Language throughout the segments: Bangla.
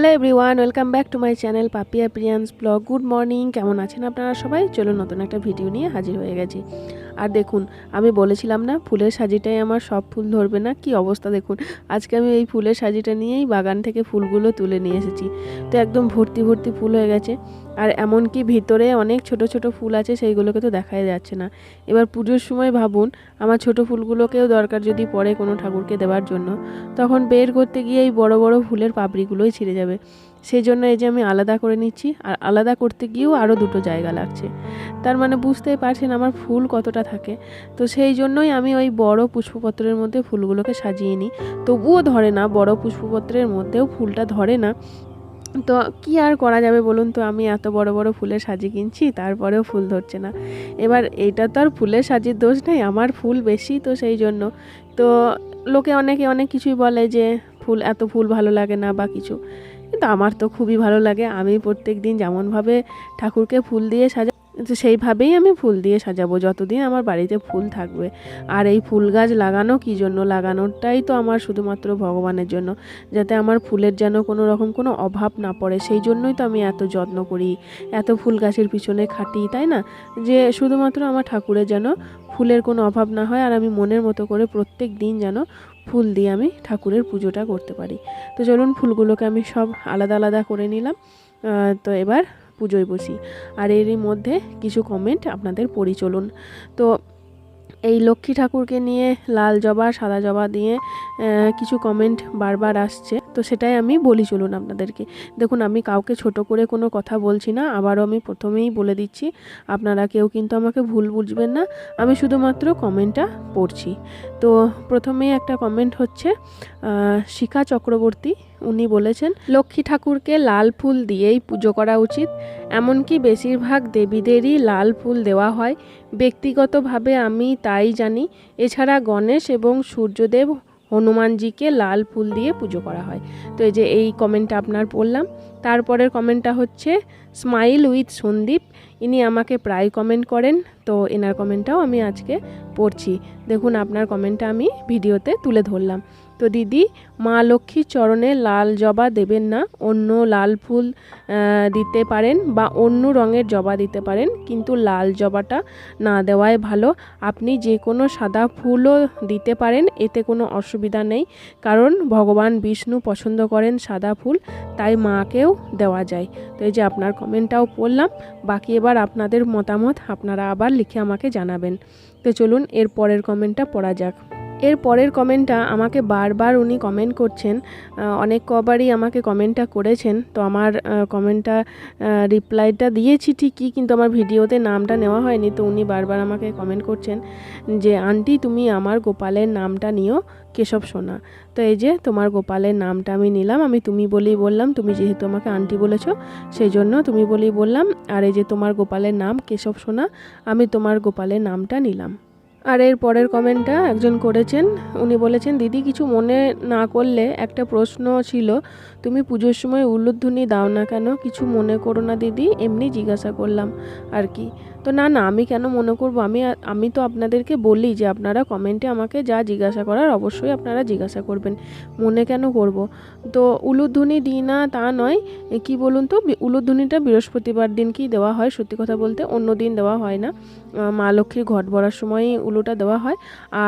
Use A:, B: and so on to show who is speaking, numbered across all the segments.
A: Hello everyone, welcome back to my channel Papiya Priyan's vlog. Good morning, কেমন আছেন আপনারা সবাই? চলুন নতুন একটা ভিডিও নিয়ে হাজির হয়ে গেছি। আর দেখুন, আমি বলেছিলাম না, ফুলের সাজিটাই আমার সব ফুল ধরবে না? কি অবস্থা দেখুন, আজকে আমি এই ফুলের সাজিটা নিয়েই বাগান থেকে ফুলগুলো তুলে নিয়ে এসেছি। তো একদম ভর্তি ভর্তি ফুল হয়ে গেছে। আর এমনকি ভিতরে অনেক ছোট ছোট ফুল আছে, সেইগুলোকে তো দেখাই যাচ্ছে না। এবার পুজোর সময় ভাবুন, আমার ছোট ফুলগুলোকেও দরকার যদি পড়ে কোনো ঠাকুরকে দেওয়ার জন্য। তখন বের করতে গিয়ে এই বড় বড় ফুলের পাপড়িগুলোই ছিঁড়ে যাবে। সেই জন্য এই যে আমি আলাদা করে নিচ্ছি, আর আলাদা করতে গিয়েও আরও দুটো জায়গা লাগছে। তার মানে বুঝতেই পারছেন আমার ফুল কতটা থাকে। তো সেই জন্যই আমি ওই বড় পুষ্পপত্রের মধ্যে ফুলগুলোকে সাজিয়ে নিই। তবুও ধরে না, বড় পুষ্পপত্রের মধ্যেও ফুলটা ধরে না। তো কি আর করা যাবে বলুন তো? আমি এত বড় বড় ফুলের সাজি কিনছি, তারপরেও ফুল ধরছে না। এবার এটা তো আর ফুলের সাজির দোষ নেই, আমার ফুল বেশি তো সেই জন্য। তো লোকে অনেকে অনেক কিছুই বলে যে, ফুল, এত ফুল ভালো লাগে না বা কিছু। কিন্তু আমার তো খুবই ভালো লাগে। আমি প্রত্যেক দিন যেমনভাবে ঠাকুরকে ফুল দিয়ে সাজা তো সেইভাবেই আমি ফুল দিয়ে সাজাবো যতদিন আমার বাড়িতে ফুল থাকবে। আর এই ফুল গাছ লাগানো কী জন্য? লাগানোটাই তো আমার শুধুমাত্র ভগবানের জন্য। যাতে আমার ফুলের যেন কোনো রকম কোনো অভাব না পড়ে, সেই জন্যই তো আমি এত যত্ন করি। এত ফুল গাছের পিছনে খাটি, তাই না? যে শুধুমাত্র আমার ঠাকুরের যেন ফুলের কোনো অভাব না হয়, আর আমি মনের মতো করে প্রত্যেক দিন যেন ফুল দিয়ে আমি ঠাকুরের পুজোটা করতে পারি। তো চলুন ফুলগুলোকে আমি সব আলাদা আলাদা করে নিলাম। তো এবার পুজোয় বসি। আর এরই মধ্যে কিছু কমেন্ট আপনাদের পড়ি চলুন। তো এই লক্ষ্মী ঠাকুরকে নিয়ে, লাল জবা, সাদা জবা দিয়ে কিছু কমেন্ট বারবার আসছে। তো সেটাই আমি বলি চলুন আপনাদেরকে। দেখুন, আমি কাউকে ছোট করে কোনো কথা বলছি না, আবারও আমি প্রথমেই বলে দিচ্ছি, আপনারা কেউ কিন্তু আমাকে ভুল বুঝবেন না, আমি শুধুমাত্র কমেন্টটা পড়ছি। তো প্রথমেই একটা কমেন্ট হচ্ছে শিখা চক্রবর্তী, উনি বলেছেন, লক্ষ্মী ঠাকুরকে লাল ফুল দিয়েই পুজো করা উচিত, এমনকি বেশিরভাগ দেবীদেরই লাল ফুল দেওয়া হয়। ব্যক্তিগতভাবে আমি তাই জানি, এছাড়া গণেশ এবং সূর্যদেব হনুমানজিকে লাল ফুল দিয়ে পুজো করা হয়। তো এই যে এই কমেন্টটা আপনার পড়লাম। তারপরের কমেন্টটা হচ্ছে স্মাইল উইথ সন্দীপ ইনি আমাকে প্রায় কমেন্ট করেন, তো এনার কমেন্টটাও আমি আজকে পড়ছি। দেখুন, আপনার কমেন্টটা আমি ভিডিওতে তুলে ধরলাম। তো দিদি, মা লক্ষ্মীর চরণে লাল জবা দেবেন না, অন্য লাল ফুল দিতে পারেন বা অন্য রঙের জবা দিতে পারেন, কিন্তু লাল জবাটা না দেওয়াই ভালো। আপনি যে কোনো সাদা ফুলও দিতে পারেন, এতে কোনো অসুবিধা নেই, কারণ ভগবান বিষ্ণু পছন্দ করেন সাদা ফুল, তাই মাকেও দেওয়া যায়। তো এই যে আপনার কমেন্টটাও পড়লাম, বাকি এবার আপনাদের মতামত আপনারা আবার লিখে আমাকে জানাবেন। তো চলুন, এর পরের কমেন্টটা পড়া যাক। এর পরের কমেন্টটা আমাকে বারবার উনি কমেন্ট করছেন অনেক কবারই আমাকে কমেন্টটা করেছেন। তো আমার কমেন্টটা রিপ্লাইটা দিয়েছি ঠিকই কিন্তু আমার ভিডিওতে নামটা নেওয়া হয়নি। তো উনি বারবার আমাকে কমেন্ট করছেন যে, আন্টি, তুমি আমার গোপালের নামটা নিও, কেশব সোনা। তো এই যে, তোমার গোপালের নামটা আমি নিলাম, আমি তুমি বলেই বললাম, তুমি যেহেতু আমাকে আন্টি বলেছ সেই জন্য তুমি বলেই বললাম, আর এই যে তোমার গোপালের নাম কেশব সোনা, আমি তোমার গোপালের নামটা নিলাম। আর এর পরের কমেন্টটা একজন করেছেন, উনি বলেছেন, দিদি, কিছু মনে না করলে একটা প্রশ্ন ছিল তুমি পুজোর সময় উলুধ্বনি দাও না কেন? কিছু মনে করো না দিদি, এমনি জিজ্ঞাসা করলাম। আর কি? তো না না, আমি কেন মনে করব? আমি আমি তো আপনাদেরকে বলি যে আপনারা কমেন্টে আমাকে যা জিজ্ঞাসা করার অবশ্যই আপনারা জিজ্ঞাসা করবেন। মনে কেন করব? তো উলুধ্বনি দিই না তা নয় কি বলুন তো? উলুধ্বনিটা বৃহস্পতিবার দিনকেই দেওয়া হয়, সত্যি কথা বলতে অন্য দিন দেওয়া হয় না। মা লক্ষ্মীর ঘট ভরার সময়ই উলুটা দেওয়া হয়।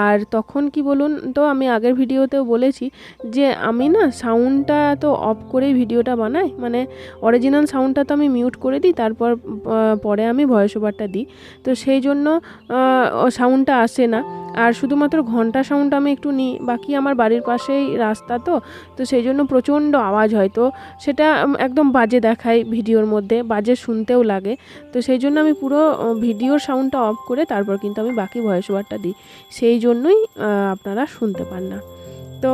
A: আর তখন কি বলুন তো, আমি আগের ভিডিওতেও বলেছি যে আমি না সাউন্ডটা তো অফ করেই ভিডিওটা বানাই। মানে অরিজিনাল সাউন্ডটা তো আমি মিউট করে দিই, তারপর পরে আমি ভয়েস ওভারটা দিই। তো সেই জন্য সাউন্ডটা আসে না। আর শুধুমাত্র ঘণ্টা সাউন্ড আমি একটু নিই। বাকি আমার বাড়ির পাশেই রাস্তা তো তো সেই জন্য প্রচণ্ড আওয়াজ হয়। তো সেটা একদম বাজে দেখায় ভিডিওর মধ্যে, বাজে শুনতেও লাগে। তো সেই জন্য আমি পুরো ভিডিওর সাউন্ডটা অফ করে তারপর কিন্তু আমি বাকি ভয়েস ওভারটা দিই। সেই জন্যই আপনারা শুনতে পান না। তো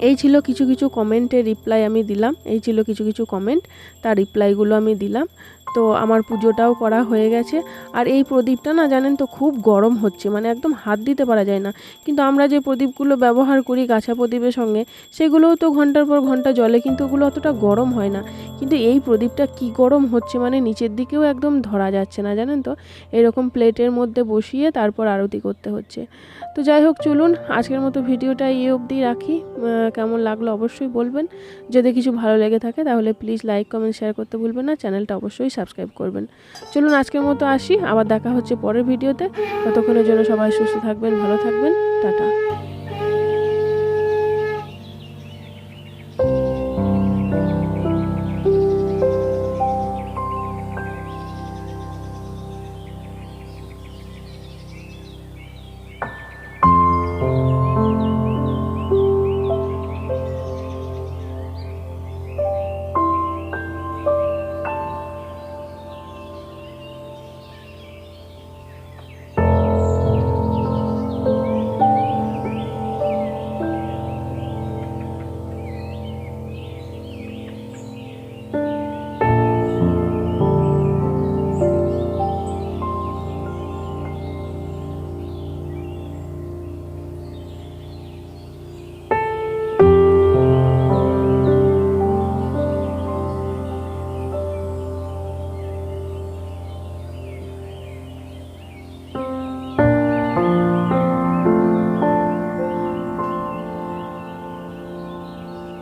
A: এই ছিল কিছু কিছু কমেন্টের রিপ্লাই আমি দিলাম। এই ছিল কিছু কিছু কমেন্ট তার রিপ্লাইগুলো আমি দিলাম। তো আমার পুজোটাও করা হয়ে গেছে। আর এই প্রদীপটা না জানেন তো খুব গরম হচ্ছে মানে একদম হাত দিতে পারা যায় না। কিন্তু আমরা যে প্রদীপগুলো ব্যবহার করি গাছা প্রদীপের সঙ্গে, সেগুলোও তো ঘণ্টার পর ঘণ্টা জলে কিন্তু ওগুলো অতটা গরম হয় না। কিন্তু এই প্রদীপটা কি গরম হচ্ছে মানে নিচের দিকেও একদম ধরা যাচ্ছে না, জানেন তো? এরকম প্লেটের মধ্যে বসিয়ে তারপর আরতি করতে হচ্ছে। তো যাই হোক, চলুন, আজকের মতো ভিডিওটা এই অবধি রাখি। কেমন লাগল অবশ্যই বলবেন। যদি কিছু ভালো লেগে থাকে তাহলে প্লিজ লাইক, কমেন্ট, শেয়ার করতে ভুলবেন না। চ্যানেলটা অবশ্যই সাবস্ক্রাইব করবেন। চলুন আজকের মতো আসি, আবার দেখা হচ্ছে পরের ভিডিওতে। ততক্ষণের জন্য সবাই সুস্থ থাকবেন, ভালো থাকবেন, টাটা।